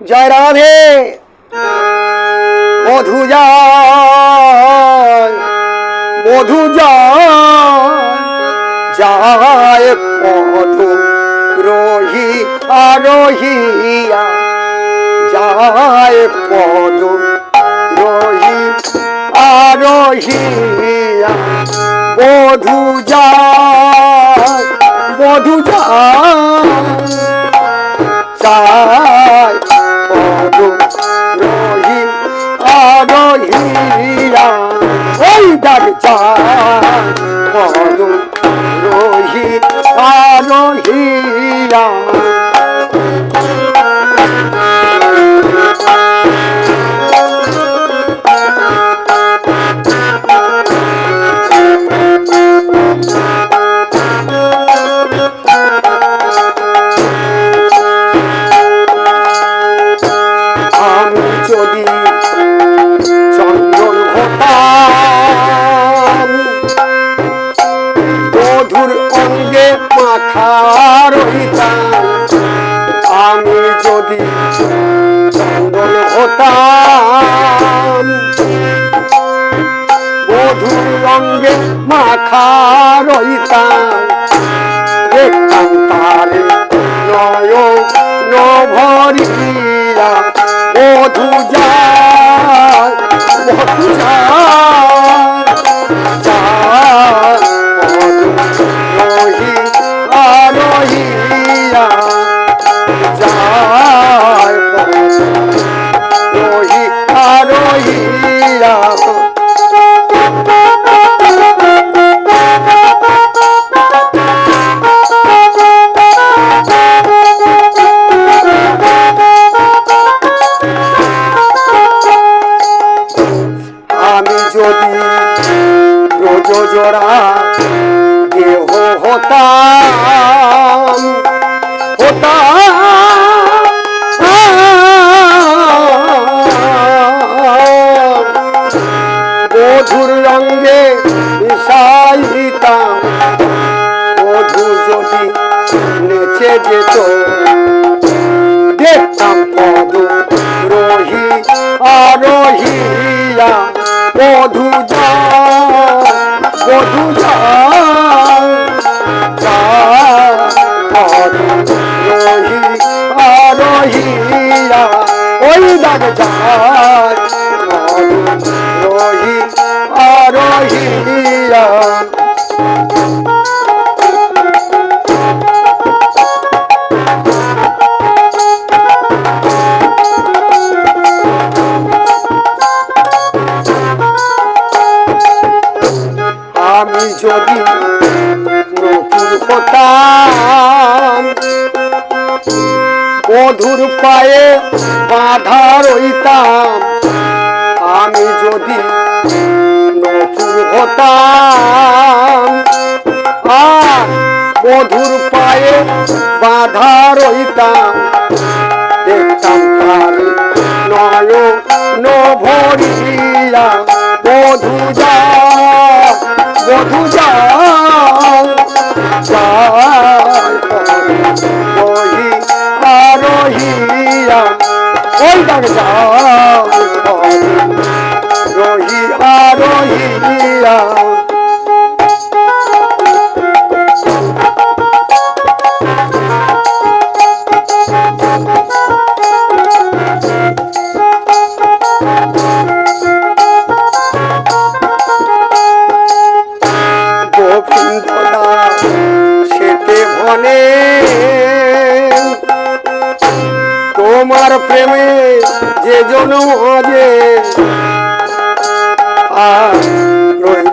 জয় রাধে। মধু যায় মধু যায় পদ রহি আরোহিয়া যায় পদ রহি যায় যায় ডাক চাই পদ রহি আরোহিয়া যদি চন্দন হতাম। মধুর অঙ্গে মাখা রইতাম দেখতাম তারে নয় নভরিয়া মধু যায় প্রযোজরা দেহ হতাম হতাম মধুর রঙ্গে মিশাইতাম। মধু যদি নেচে যেত, দেখতাম পদ রহি আরহিয়া। মধু যায় মধু মধু রহি ওই দাগ যায়, মধু আরহিয়া আমি যদি নতুন হতাম মধুর পায়ে বাধা রইতাম আমি যদি নতুন হতাম। আর মধুর পায়ে বাধা রইতাম। দেখতাম তার নয় নভরিয়া মধু যায় মধু রহি আরহিয়া ওই যায় রহি সেতে ভনে তোমার প্রেমে যে জন যে আর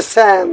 আরহিয়া জয় রাধে শ্যাম